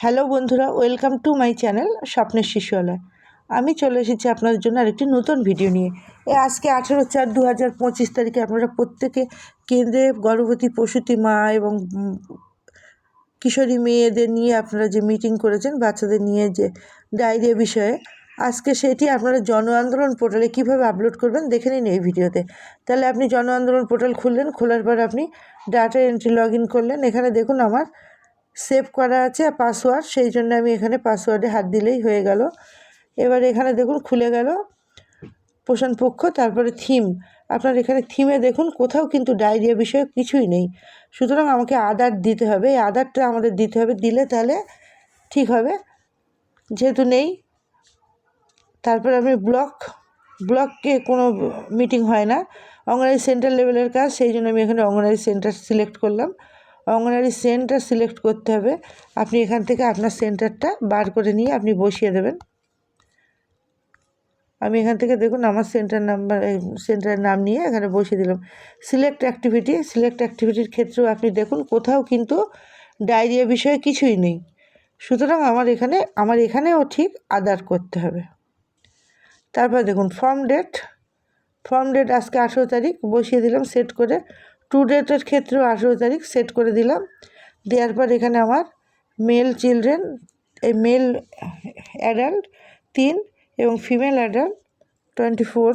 Hello বন্ধুরা, welcome to my channel স্বপ্নের শিশুয়ালয় আমি চলে এসেছি আপনাদের জন্য আরেকটি নতুন ভিডিও নিয়ে। এ আজকে আঠেরো চার দু হাজার পঁচিশ তারিখে আপনারা প্রত্যেকে কেন্দ্রে গর্ভবতী প্রসূতি মা এবং কিশোরী মেয়েদের নিয়ে আপনারা যে মিটিং করেছেন, বাচ্চাদের নিয়ে যে ডায়রিয়া বিষয়ে, আজকে সেটি আপনারা জন আন্দোলন পোর্টালে কীভাবে আপলোড করবেন দেখে নিন এই ভিডিওতে। তাহলে আপনি জন আন্দোলন পোর্টাল খুললেন, খোলার পর আপনি ডাটা এন্ট্রি লগ ইন করলেন। এখানে দেখুন আমার সেভ করা আছে আর পাসওয়ার্ড, সেই জন্য আমি এখানে পাসওয়ার্ডে হাত দিলেই হয়ে গেল। এবার এখানে দেখুন খুলে গেল পোষণ পক্ষ, তারপরে থিম। আপনার এখানে থিমে দেখুন, কোথাও কিন্তু ডায়রিয়া বিষয়ে কিছুই নেই। সুতরাং আমাকে আদার দিতে হবে। এই আদারটা আমাদের দিতে হবে, দিলে তাহলে ঠিক হবে। যেহেতু নেই, তারপরে আমি ব্লক, ব্লকে কোনো মিটিং হয় না। অঙ্গনারী সেন্টার লেভেলের কাজ, সেই জন্য আমি এখানে অঙ্গনারী সেন্টার সিলেক্ট করলাম। অঙ্গনারী সেন্টার সিলেক্ট করতে হবে। আপনি এখান থেকে আপনার সেন্টারটা বার করে নিয়ে আপনি বসিয়ে দেবেন। আমি এখান থেকে দেখুন আমার সেন্টার নাম্বার সেন্টারের নাম নিয়ে এখানে বসিয়ে দিলাম। সিলেক্ট অ্যাক্টিভিটি, সিলেক্ট অ্যাক্টিভিটির ক্ষেত্রেও আপনি দেখুন কোথাও কিন্তু ডায়রিয়া বিষয়ে কিছুই নেই। সুতরাং আমার এখানে, আমার এখানেও ঠিক আদার করতে হবে। তারপর দেখুন ফর্ম ডেট ফর্ম ডেট আজকে আঠেরো তারিখ, বসিয়ে দিলাম, সেট করে টু ডেটের ক্ষেত্রেও আঠেরো তারিখ সেট করে দিলাম। দেওয়ার পর এখানে আমার মেল চিলড্রেন এই মেল অ্যাডাল্ট তিন এবং ফিমেল অ্যাডাল্ট টোয়েন্টি ফোর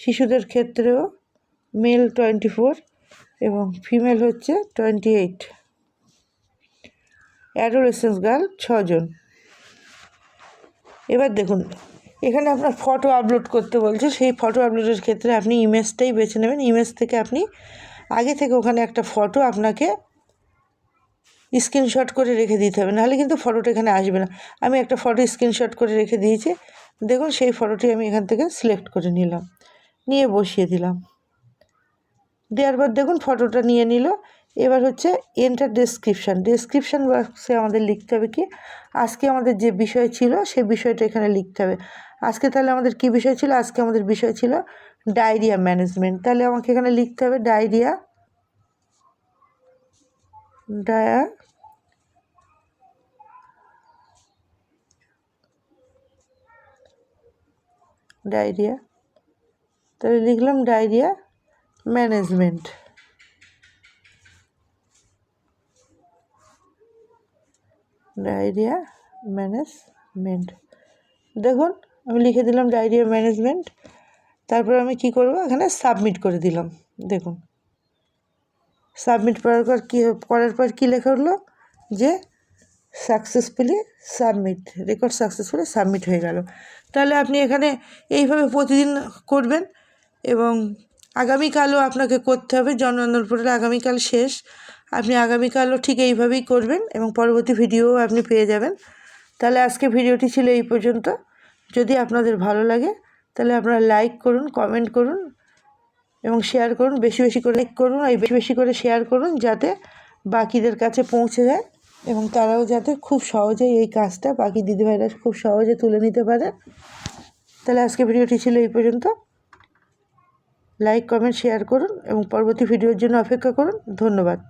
শিশুদের ক্ষেত্রেও মেল টোয়েন্টি ফোর এবং ফিমেল হচ্ছে টোয়েন্টি এইট অ্যাডোলেসেন্স গার্ল ছজন এবার দেখুন এখানে আপনার ফটো আপলোড করতে বলছে। সেই ফটো আপলোডের ক্ষেত্রে আপনি ইমেজটাই বেছে নেবেন। ইমেজ থেকে আপনি আগে থেকে ওখানে একটা ফটো আপনাকে স্ক্রিনশট করে রেখে দিতে হবে। নাহলে কিন্তু ফটোটা এখানে আসবে না। আমি একটা ফটো স্ক্রিনশট করে রেখে দিয়েছি। দেখুন, সেই ফটোটি আমি এখান থেকে সিলেক্ট করে নিলাম। নিয়ে বসিয়ে দিলাম। দেওয়ার পর দেখুন ফটোটা নিয়ে নিল। এবার হচ্ছে এন্টার ডেসক্রিপশান ডেসক্রিপশান বক্সে আমাদের লিখতে হবে কি? আজকে আমাদের যে বিষয় ছিল সে বিষয়টা এখানে লিখতে হবে। আজকে তাহলে আমাদের কি বিষয় ছিল? আজকে আমাদের বিষয় ছিল ডায়রিয়া ম্যানেজমেন্ট তাহলে আমাকে এখানে লিখতে হবে ডায়রিয়া ডায়া ডায়রিয়া তাহলে লিখলাম ডায়রিয়া ম্যানেজমেন্ট ডায়রিয়া ম্যানেজমেন্ট। দেখুন, আমি লিখে দিলাম ডায়রিয়া ম্যানেজমেন্ট। তারপর আমি কি করব? এখানে সাবমিট করে দিলাম। দেখুন। সাবমিট করার পর কী করার পর কী লেখা হলো যে successfully submit record successfully submit হয়ে গেল। তাহলে আপনি এখানে এইভাবে প্রতিদিন করবেন এবং আগামীকালও আপনাকে করতে হবে। জন আন্দোলন পোর্টালে আগামীকাল শেষ। আপনি আগামীকালও ঠিক এইভাবেই করবেন এবং পরবর্তী ভিডিও আপনি পেয়ে যাবেন। তাহলে আজকে ভিডিওটি ছিল এই পর্যন্ত। যদি আপনাদের ভালো লাগে, তাহলে আপনারা লাইক করুন কমেন্ট করুন এবং শেয়ার করুন, বেশি বেশি করে লাইক করুন আর বেশি বেশি করে শেয়ার করুন যাতে বাকিদের কাছে পৌঁছে যায় এবং তারাও যাতে খুব সহজেই এই কাজটা বাকি দিদিভাইরা খুব সহজে তুলে নিতে পারে। তাহলে আজকে ভিডিওটি ছিল এই পর্যন্ত। লাইক কমেন্ট শেয়ার করুন এবং পরবর্তী ভিডিওর জন্য অপেক্ষা করুন। ধন্যবাদ।